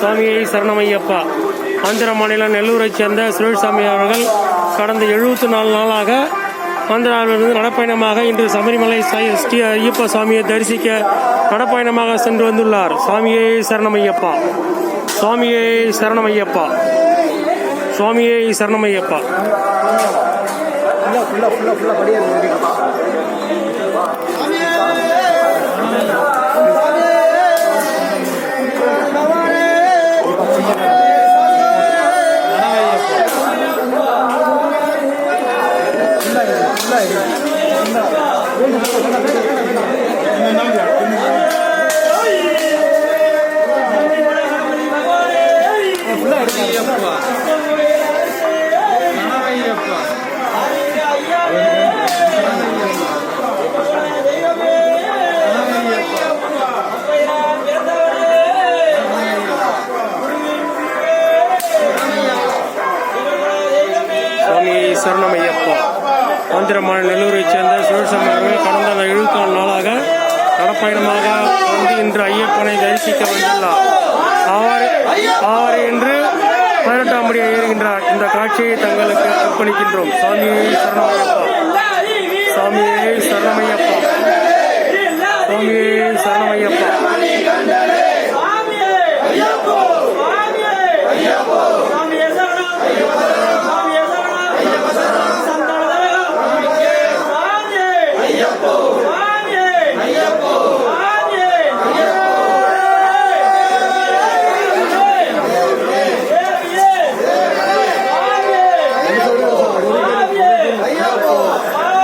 சுவாமியை சரணமையப்பா. ஆந்திர மாநிலம் நெல்லூரைச் சேர்ந்த சுரேஷ்சாமி அவர்கள் கடந்த எழுபத்தி நாலு நாளாக ஆந்திராவிலிருந்து நடப்பயணமாக இன்று சபரிமலை சாய் ஸ்ரீ ஐயப்ப சுவாமியை தரிசிக்க நடப்பயணமாக சென்று வந்துள்ளார். சுவாமியே சரணமையப்பா. சுவாமியே சரணமையப்பா. சுவாமியே சரணமையப்பா. ஃபுல்லாக ஃபுல்லாக ஃபுல்லாக படியாது Sorno me llevo. ஆந்திர மாநில நெல்லூரைச் சேர்ந்த சுரேஷம் அவர்கள் கடந்த எழுபத்தி நாலு நாளாக நடப்பயணமாக வந்து இன்று ஐயப்பனை தரிசிக்க வந்துள்ளார். ஆறு ஆறு என்று பதினெட்டாம் படி ஏறுகின்றார். இந்த காட்சியை தங்களுக்கு அர்ப்பணிக்கின்றோம். சாமியை சரணமையப்பா. சாமியை சரணமையப்பா. আল্লাহ